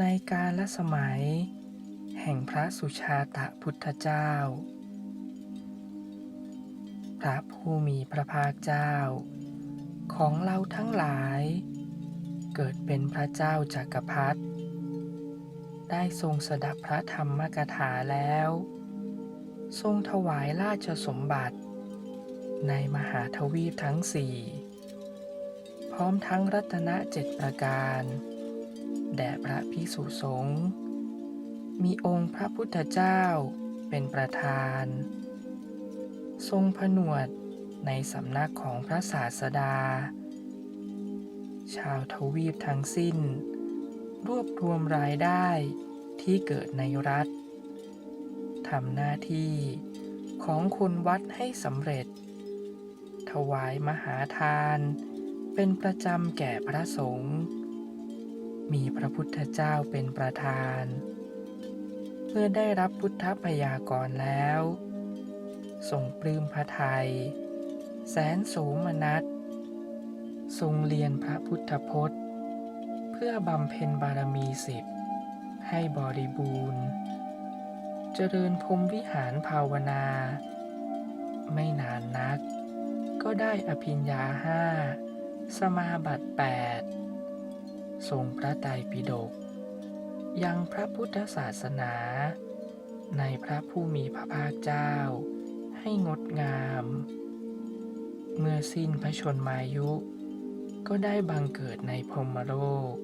ในกาลสมัย แห่งพระสุชาตะพุทธเจ้า พระผู้มีพระภาคเจ้า ของเราทั้งหลาย เกิดเป็นพระเจ้าจากักรพรรดิได้ทรงสดับพระธรรมกถาแล้ว ทรงถวายราชสมบัติ ในมหาทวีปทั้งสี่ พร้อมทั้งรัตนเจ็ดประการ ด่พระพิสุสงฆ์ มีองค์พระพุทธเจ้าเป็นประธาน ทรงผนวดในสำนักของพระศาสดา ชาวทวีปทั้งสิ้น รวบรวมรายได้ที่เกิดในรัฐทำหน้าที่ของคนวัดให้สำเร็จ ถวายมหาทานเป็นประจำแก่พระสงฆ์ มีพระพุทธเจ้าเป็นประธาน เมื่อได้รับพุทธพยากรแล้วทรงปลื้มพระทัยแสนโสมนัสทรงเรียนพระพุทธพจน์ เพื่อบำเพ็ญบารมีสิบ ให้บริบูรณ์ เจริญพรมวิหารภาวนา ไม่นานนัก ก็ได้อภิญญาห้า สมาบัติแปด ทรงพระไตรปิฎกยังพระพุทธศาสนา ในพระผู้มีพระภาคเจ้า ให้งดงาม เมื่อสิ้นพระชนมายุ ก็ได้บังเกิดในพรมโลก